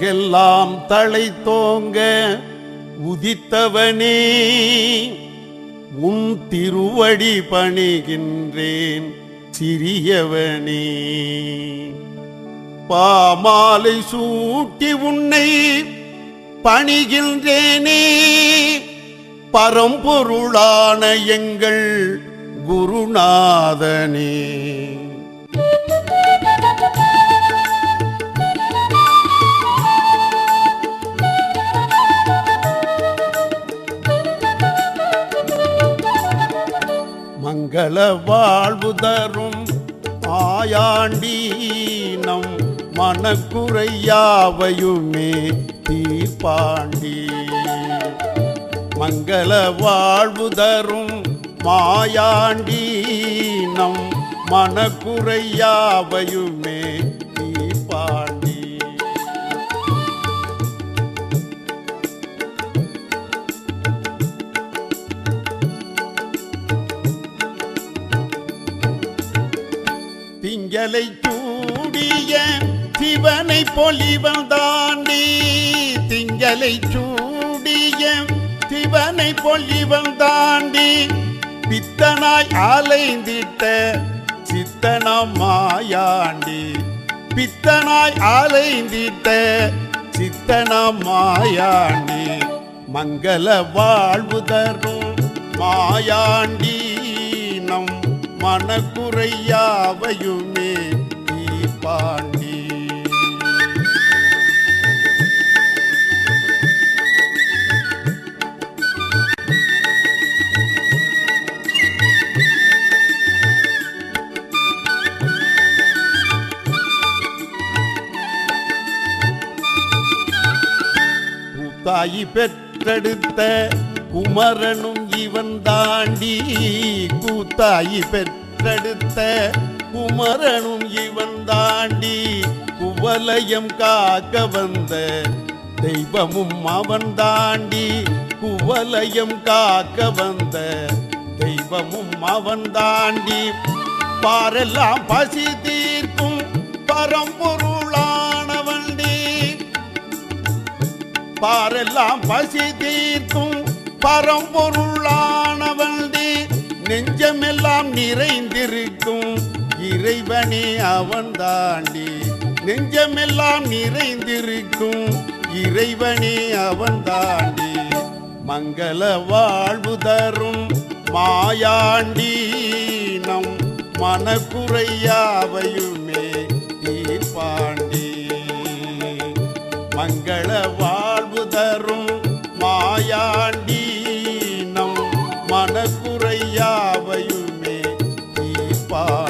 உலகெல்லாம் தலை தோங்க உதித்தவனே உன் திருவடி பணிகின்றேன் சிறியவனே. பாமாலை சூட்டி உன்னை பணிகின்றேனே பரம்பொருளான எங்கள் குருநாதனே. மங்கள வாழ்வு தரும் ஆயாண்டி நம் மனக்குறையாவையுமே தீர்ப்பாண்டி. மங்கள வாழ்வு தரும் மாயாண்டி நம் மனக்குறையாவையுமே தீர்ப்பாண்டி. திங்களை சூடிய சிவனை பொலிவன் தாண்டி திங்களை சூடிய சிவனை பொலிவன் தாண்டி பித்தனாய் அலைந்திட்ட சித்தனம் மாயாண்டி பித்தனாய் அலைந்திட்ட சித்தனம் மாயாண்டி மங்கள வாழ்வு தரும் மாயாண்டி. மனக்குறையாவையுமே பாண்டி. தாயி பெற்றெடுத்த குமரனும் இவன் தாண்டி கூத்தாயி பெற்றெடுத்த குமரனும் இவன் தாண்டி குவலயம் காக்க வந்த தெய்வமும் அவன் தாண்டி குவலயம் காக்க வந்த தெய்வமும் அவன் தாண்டி பாரெல்லாம் பசி தீர்க்கும் பரம்பொருளானவண்டி பாரெல்லாம் பசி தீர்க்கும் பரம்பொருளானவன் தீர் நெஞ்சமெல்லாம் நிறைந்திருக்கும் இறைவனே அவன் தாண்டி நெஞ்சமெல்லாம் நிறைந்திருக்கும் இறைவனே அவன் தாண்டி மங்கள வாழ்வு தரும் மாயாண்டி நம் மனக்குறையாவையுமே தீர்ப்பாண்டி. மங்கள வாழ்வு தரும் पार